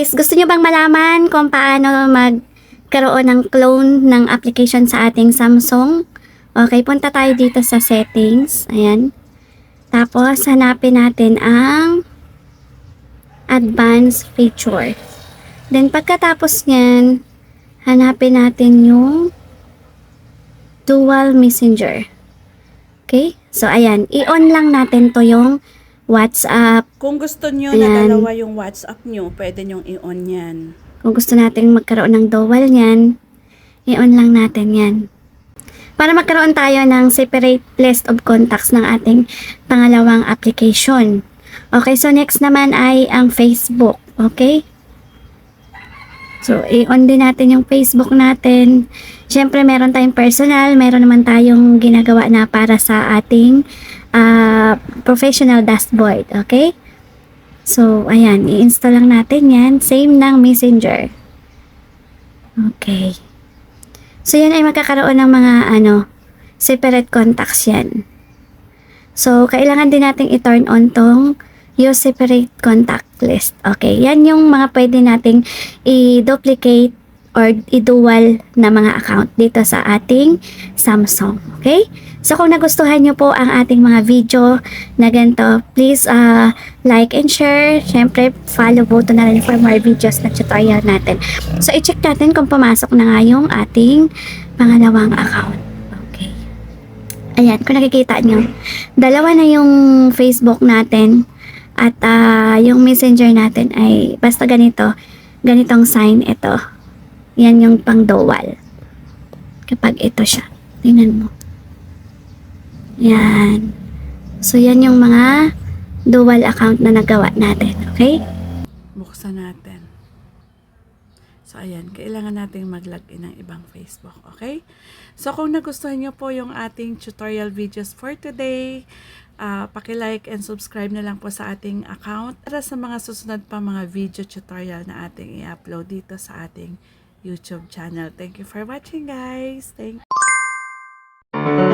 guys, gusto nyo bang malaman kung paano magkaroon ng clone ng application sa ating Samsung? Okay, punta tayo dito sa settings. Ayan. Tapos, hanapin natin ang advanced feature. Then, pagkatapos niyan, hanapin natin yung dual messenger. Okay? So, ayan. I-on lang natin to yung WhatsApp. Kung gusto nyo Ayan. na dalawa yung WhatsApp nyo, pwede nyong i-on yan. Kung gusto natin magkaroon ng dual niyan, i-on lang natin yan. Para magkaroon tayo ng separate list of contacts ng ating pangalawang application. Okay, so next naman ay ang Facebook. Okay? So, i-on din natin yung Facebook natin. Siyempre, meron tayong personal, meron naman tayong ginagawa na para sa ating ah, professional dashboard. Okay? So, ayan, i-install lang natin yan. Same ng Messenger. Okay. So, yan ay magkakaroon ng mga, ano, separate contacts yan. So, kailangan din natin i-turn on tong use separate contact list. Okay, yan yung mga pwede nating i-duplicate or i-dual na mga account dito sa ating Samsung. Okay? So, kung nagustuhan nyo po ang ating mga video na ganito, please uh, like and share. Siyempre, follow button na rin for more videos na tutorial natin. So, i-check natin kung pumasok na nga yung ating pangalawang account. Okay. Ayan, kung nakikita nyo, dalawa na yung Facebook natin at ah, yung messenger natin ay basta ganito, ganitong sign ito. Yan yung pang dual. Kapag ito siya. Tingnan mo. Yan. So, yan yung mga dual account na nagawa natin. Okay? Buksan natin. So, ayan. Kailangan nating mag-login ng ibang Facebook. Okay? So, kung nagustuhan nyo po yung ating tutorial videos for today, uh, paki-like and subscribe na lang po sa ating account para sa mga susunod pa mga video tutorial na ating i-upload dito sa ating YouTube channel. Thank you for watching guys. Thank you.